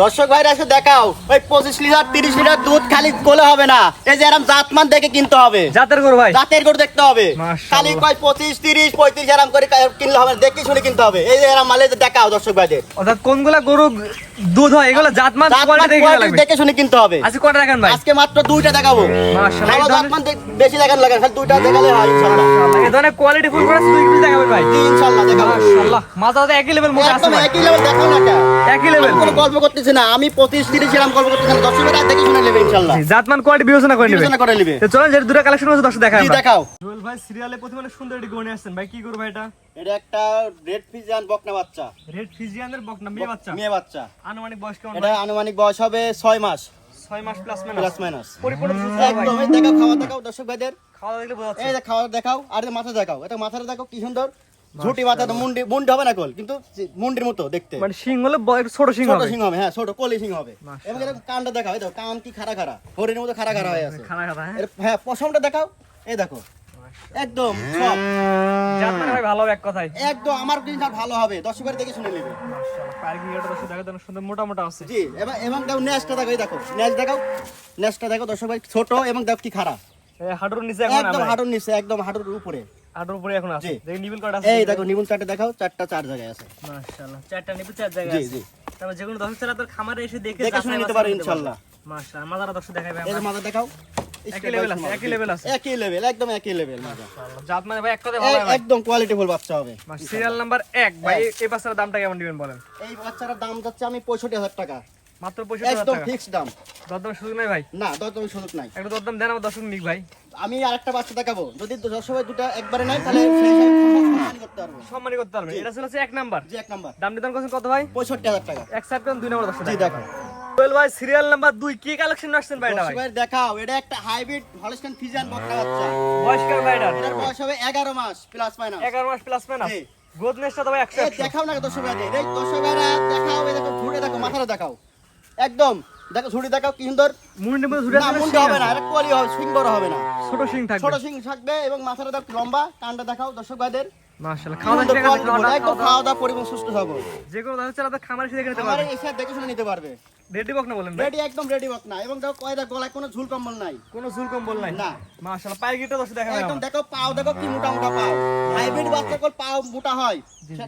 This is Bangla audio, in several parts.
দর্শক ভাইরা এসে দেখাও। ওই পঁচিশ লিটার তিরিশ লিটার দুধ খালি কোলে হবে না। এই যে এরম জাতমান দেখে কিনতে হবে। জাতের গরু ভাই। জাতের গরু দেখতে হবে। খালি কয় পঁচিশ তিরিশ পঁয়ত্রিশ এরম করে কিনলে হবে দেখে শুনে কিনতে হবে। এই যে এরম মালে দেখাও দর্শক ভাইদের। অর্থাৎ কোনগুলা গরু দুধ হয় এগুলো জাতমান দেখে শুনে কিনতে হবে। আজকে কটা রাখেন ভাই? আজকে মাত্র দুইটা দেখাবো। মাশাআল্লাহ, ভালো জাতমান বেশি দেখান লাগে খালি দুইটা দেখালে হয় ইনশাল্লাহ এই ধরনের কোয়ালিটি ফুল করে পিস দেখাবেন ভাই। জি, ইনশাল্লাহ দেখাবো। মাশাআল্লাহ। মাথা তো একই লেভেল মোটা আছে একই লেভেল দেখাও না। একই লেভেল কোনো গল্প করতেছি না আমি গল্প করতেছি না ভাইরা দেখে শুনে নেবে ইনশাল্লাহ। জাতমান কোয়ালিটি বিবেচনা করে নেবে। বিবেচনা করে নেবে। তো চলেন যে দুটো কালেকশন আছে দেখাই দেখাও। জুয়েল ভাই সিরিয়ালে প্রথমে অনেক সুন্দর একটি আসছেন। ভাই কি ভাই এটা? এটা একটা রেড ফিজিয়ান বকনা বাচ্চা। রেড ফিজিয়ানের বকনা মেয়ে বাচ্চা? মেয়ে বাচ্চা। আনুমানিক বয়স কেমন এটা আনুমানিক বয়স হবে ছয় মাস। ছয় মাস প্লাস প্লাস মাইনাস মাইনাস পরিপূর্ণ সুস্থ একদম এই দেখাও খাওয়া দেখাও দর্শক ভাইদের। খাওয়া দেখলে বোঝা যাচ্ছে। এই যে খাওয়া দেখাও আর মাথা দেখাও এটা মাথাটা দেখো কি সুন্দর। ঝুটি মাথা তো মুন্ডি মুন্ডি হবে না কল কিন্তু মুন্ডির মতো দেখতে। মানে সিং হলে ছোট সিং ছোট সিং হবে হ্যাঁ ছোট কলি সিং হবে। এবং এটা কানটা দেখাও দেখো কান কি খাড়া খাড়া হরিণের মতো খাড়া খাড়া হয়ে আছে। খানা খাতা হ্যাঁ? হ্যাঁ পশমটা দেখাও এই দেখো। একদম সব। জাত মানে ভাই ভালো এক কথায়। একদম আমার জিনিসটা ভালো হবে দেখে শুনে নেবে। মাশাআল্লাহ পার্কিং এটা দশ দেখা দেন সুন্দর মোটা মোটা আছে। জি এবং এবং দেখো নেক্সটটা দেখো দেখো নেক্সট দেখাও। নেক্সটটা দেখো দর্শক ভাই ছোট এবং দেখো কি খাড়া। এই হাঁটুর নিচে একদম হাঁটুর নিচে একদম হাঁটুর উপরে। হাঁটুর উপরে এখন আছে। দেখি নিবিল কার্ড আছে এই দেখো নিবুল চারটে দেখাও চারটা চার জায়গায় আছে। মাশাআল্লাহ চারটা নিবিল চার জায়গায় জি আছে। জি। তারপর যেকোনো দর্শক ছাড়া তোর খামারে এসে দেখে দেখে শুনে নিতে পারো ইনশাল্লাহ মাশাআল্লাহ মাজারা দর্শক দেখাবে এই যে দেখাও একই level আছে, একই level আছে। একই লেভেল একদম একই লেভেল মাশাআল্লাহ জাত মানে ভাই এক কথায় ভালো একদম কোয়ালিটি ফুল বাচ্চা হবে। সিরিয়াল নাম্বার এক। ভাই এই- বাচ্চার দামটা কেমন দিবেন বলেন? এই বাচ্চাটার দাম যাচ্ছে আমি পঁয়ষট্টি হাজার টাকা। মাত্র একদম টাকা। দাম। দরদাম সুযোগ নাই ভাই? না দরদাম সুযোগ নাই। একটু দরদাম দেন আমার দর্শক নিক ভাই। আমি আরেকটা বাচ্চা দেখাবো। যদি দর্শক দুটো একবারে নাই তাহলে সেই হিসাবে করতে পারব। সম্মানই করতে পারবেন এটা ছিল এক নাম্বার। জি এক নাম্বার। দাম নিদান করছেন কত ভাই? পঁয়ষট্টি হাজার টাকা। এক সাইড দুই নম্বর দর্শক জি দেখো। সোহেল ভাই সিরিয়াল নাম্বার দুই। কি কালেকশন আসছেন ভাই? এটা ভাই ভাই দেখাও। এটা একটা হাইব্রিড বাচ্চা বয়স ভাই হবে এগারো মাস প্লাস মাইনাস মাস প্লাস মাইনাস। তো ভাই দেখাও না দর্শক ভাই এই দর্শক ভাইরা দেখাও। এই দেখো ঘুরে দেখো মাথাটা দেখাও। একদম। দেখো ঝুড়ি দেখাও কি সুন্দর। মুন্ডি মধ্যে না মুন্ডি হবে না এটা কোয়ালি হবে সিং বড় হবে না। ছোট সিং থাকবে। ছোট সিং থাকবে এবং মাথাটা দেখো লম্বা কানটা দেখাও দর্শক ভাইদের। মাশাআল্লাহ খাওয়া দাওয়া একদম খাওয়া সুস্থ থাকব যে কোনো দর্শক ছাড়া খামারে এসে দেখে নিতে পারবে। এসে দেখে শুনে নিতে পারবে। রেডি বক না বলেন রেডি একদম রেডি বক না। এবং দেখো কয়টা গলায় কোনো ঝুল কম্বল নাই। কোনো চুল কম্বল নাই? না। মাশাআল্লাহ পায়ে গিটা দর্শক দেখা একদম দেখো পাও দেখো কি মোটা মোটা পাও। হাইব্রিড বাচ্চা গোল পা মোটা হয়।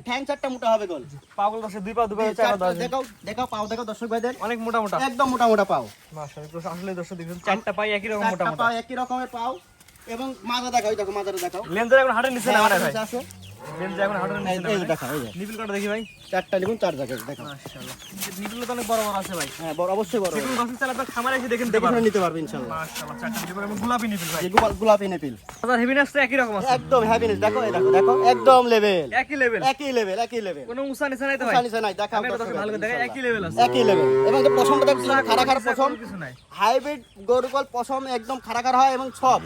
ঠ্যাং চারটা মোটা হবে গোল। পাগল দর্শক দুই পা দুই পা দেখাও দেখাও পাও দেখাও দর্শক ভাইদের। অনেক মোটা মোটা। একদম মোটা মোটা পাও। মাশাআল্লাহ আসলে দর্শক দেখুন চারটা পাই একই রকম মোটা মোটা। একই রকমের পাও। এবং মাজা দেখাও দেখো মাজাটা দেখাও। লেন্সের এখন হাটের নিচে না ভাই? আছে। লেন্স এখন হাটের এই নিচে না এই যে আমার। দেখাও এই যে। নিবিল কাটা দেখি ভাই। চারটা লিখুন চার জায়গায় দেখো মাশাআল্লাহ। তো অনেক বড় বড় আছে ভাই। হ্যাঁ বড় অবশ্যই বড় যে কোনো দর্শক ছাড়া খামারে এসে দেখে নিতে দেখে নিতে পারবে ইনশাআল্লাহ। মাশাআল্লাহ চারটা নিবিল এবং গোলাপি নিবিল ভাই। গোলাপি নেপিল। বাজার হেভিনেস তো একই রকম আছে। একদম হ্যাপিনেস দেখো এই দেখো দেখো একদম লেভেল একই লেভেল একই লেভেল একই লেভেল কোনো উঁচা নিচা নাই তো ভাই। নিচে নাই দেখাও আমি একটা দর্শক দর্শক ভালো করে দেখে একই লেভেল আছে। একই লেভেল এবং যে পশমটা দেখছি খাড়া খাড়া পশম হাইব্রিড গরুকল পশম একদম খাড়া খাড়া হয় এবং সব।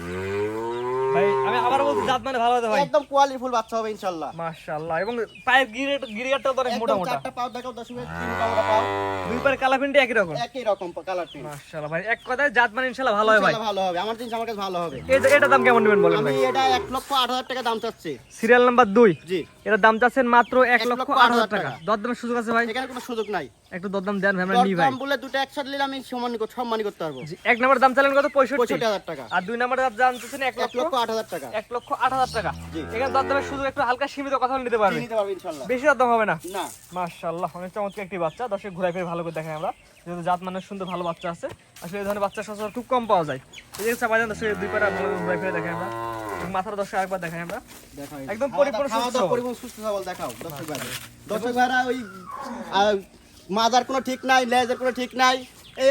ভাই আমি আবার বলছি জাত মানে ভালো হতে ভাই একদম কোয়ালিটি ফুল বাচ্চা হবে ইনশাআল্লাহ। মাশাআল্লাহ এবং পায়ের গিরে গিরিয়ারটা তো অনেক মোটা মোটা চারটা পাও দেখাও দশ মিনিট তিন পাও পাও দুই পারে কালা প্যান্টে একই রকম। একই রকম কালার প্রিন্ট। মাশাআল্লাহ ভাই এক কথায় জাত মানে ইনশাআল্লাহ ভালো ভাই। ভালো হবে আমার জিনিস আমার কাছে ভালো হবে। এটা দাম কেমন নেবেন বলেন আমি এটা এক লক্ষ আট হাজার টাকা দাম চাচ্ছি। সিরিয়াল নাম্বার দুই। জি। এটার দাম মাত্র এক লক্ষ আট হাজার টাকা। দরদামের সুযোগ আছে ভাই? এখানে কোনো সুযোগ নাই। একটু দরদাম দেন ভাই ভাই। দাম বলে দুটো একসাথে নিলে আমি সমান করতে পারব। এক নাম্বার দাম চালেন কত? পঁয়ষট্টি। পঁয়ষট্টি হাজার টাকা। আর দুই নাম্বার দাম চাচ্ছেন এক লক্ষ আট হাজার টাকা। এক লক্ষ আট হাজার টাকা। জি। এখানে দরদামের শুধু একটু হালকা সীমিত কথা নিতে পারবে নিতে পারব ইনশাল্লাহ। বেশি দরদাম হবে না? না। মাশাআল্লাহ অনেক চমৎকার একটি বাচ্চা। দর্শক ঘুরাই ফিরে ভালো করে দেখাই আমরা। যেহেতু জাত মানের সুন্দর ভালো বাচ্চা আছে। আসলে এই ধরনের বাচ্চা সচরাচর খুব কম পাওয়া যায়। এই যে চাপা যান দর্শক দুই পারা ভালো করে ঘুরাই ফিরে দেখাই আমরা। মাথার দর্শক আরেকবার দেখাই আমরা। একদম পরিপূর্ণ সুস্থ। সবল। পরিপূর্ণ সুস্থ সবল দেখাও দর্শক ভাইরা দর্শক ভাইরা ওই মাজার কোনো ঠিক নাই লেজের কোনো ঠিক নাই। এই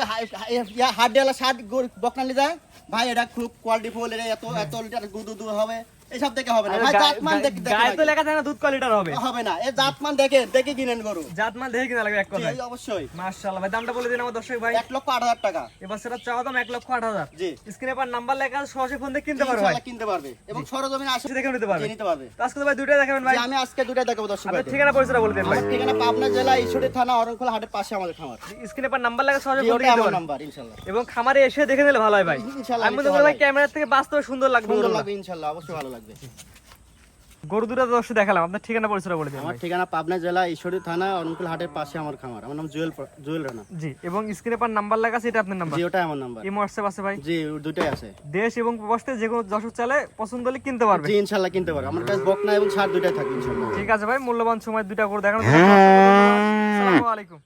হাড্ডিওয়ালা শার্ট বকনা নিয়ে যায়। ভাই এটা খুব কোয়ালিটি ফুল এটা এত এত লিটার গুদু দু হবে। এইসব দেখে হবে না। ভাই জাতমান দেখে গায়ে তো লেখা থাকে না দুধ কোয়ালিটার হবে। হবে না। এই জাতমান দেখে দেখে কিনেন গরু। জাত মাল দেখে কিনা লাগবে এক জি, অবশ্যই। মাশাআল্লাহ ভাই দামটা বলে দিন আমার দর্শক ভাই। এক লক্ষ আট হাজার টাকা। এবার সেটা চাওয়া দাম এক লক্ষ আট হাজার। জি। স্ক্রিনে পার নাম্বার লেখা আছে, সরাসরি ফোন দিয়ে কিনতে পারো ভাই। কিনতে পারবে। এবং সরজমিনে আসে দেখে নিতে পারবে। নিতে পারবে। আজকে ভাই দুইটাই দেখাবেন ভাই। আমি আজকে দুটা দেখাবো দর্শক ভাইদের। ঠিকানা পরিচয় বলে দেন ভাই। ঠিকানা পাবনা জেলা ঈশ্বরী থানা অরণখোলা হাটের পাশে আমাদের খামার। স্ক্রিনে পার নাম্বার লেখা সরাসরি ফোন দিয়ে আমার নাম্বার ইনশাল্লাহ এবং খামারে এসে দেখে নিলে ভালো হয় ভাই। ইনশাল্লাহ আমি তো ভাই ক্যামেরা থেকে বাস্তবে সুন্দর লাগবে সুন্দর লাগবে ইনশাল্লাহ অবশ্যই ভালো লাগবে। গরু দুটো দর্শক দেখালাম আপনার ঠিকানা পরিচয় বলে দিন আমার ঠিকানা পাবনা জেলা ঈশ্বরী থানা অনুকূল হাটের পাশে আমার খামার। আমার নাম জুয়েল জুয়েল রানা। জি এবং স্ক্রিনে পার নাম্বার লেখা আছে এটা আপনার নাম্বার জি ওটাই আমার নাম্বার এই হোয়াটসঅ্যাপ আছে ভাই? জি দুটাই আছে। দেশ এবং প্রবাসতে যে কোনো দর্শক চালে পছন্দ হলে কিনতে পারবে। জি ইনশাল্লাহ কিনতে পারো আমার কাছে বকনা এবং সার দুটাই থাকে ইনশাল্লাহ। ঠিক আছে ভাই মূল্যবান সময় দুইটা করে দেখানো আসসালামু আলাইকুম।